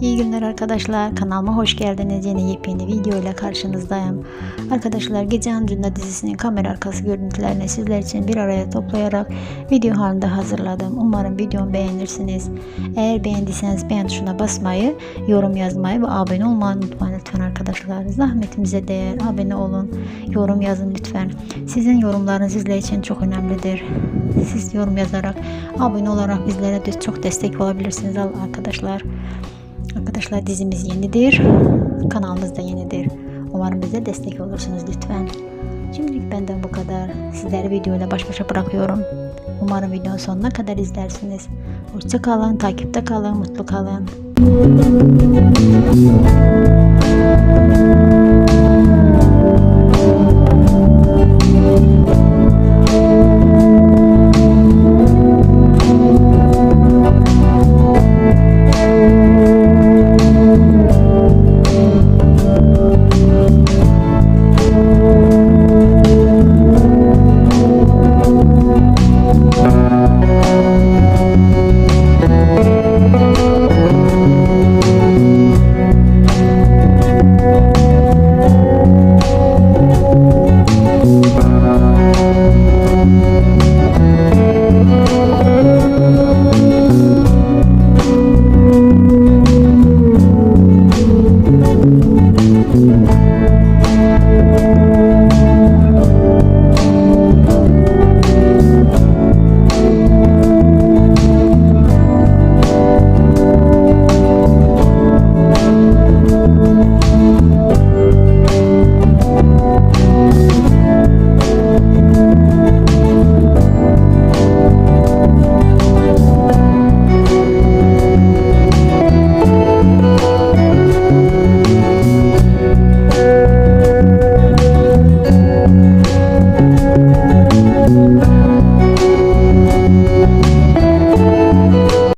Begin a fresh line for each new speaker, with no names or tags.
İyi günler arkadaşlar. Kanalıma hoş geldiniz. Yeni yepyeni video ile karşınızdayım. Arkadaşlar Gece Ancunda dizisinin kamera arkası görüntülerini sizler için bir araya toplayarak video halinde hazırladım. Umarım videomu beğenirsiniz. Eğer beğendiyseniz beğen tuşuna basmayı, yorum yazmayı ve abone olmayı unutmayın lütfen arkadaşlar. Zahmetimize değer. Abone olun. Yorum yazın lütfen. Sizin yorumlarınız sizler için çok önemlidir. Siz yorum yazarak, abone olarak bizlere de çok destek olabilirsiniz arkadaşlar. Arkadaşlar dizimiz yenidir. Kanalımız da yenidir. Umarım bize destek olursunuz lütfen. Şimdilik benden bu kadar. Sizleri videoyla baş başa bırakıyorum. Umarım videonun sonuna kadar izlersiniz. Hoşça kalın, takipte kalın, mutlu kalın. Thank you.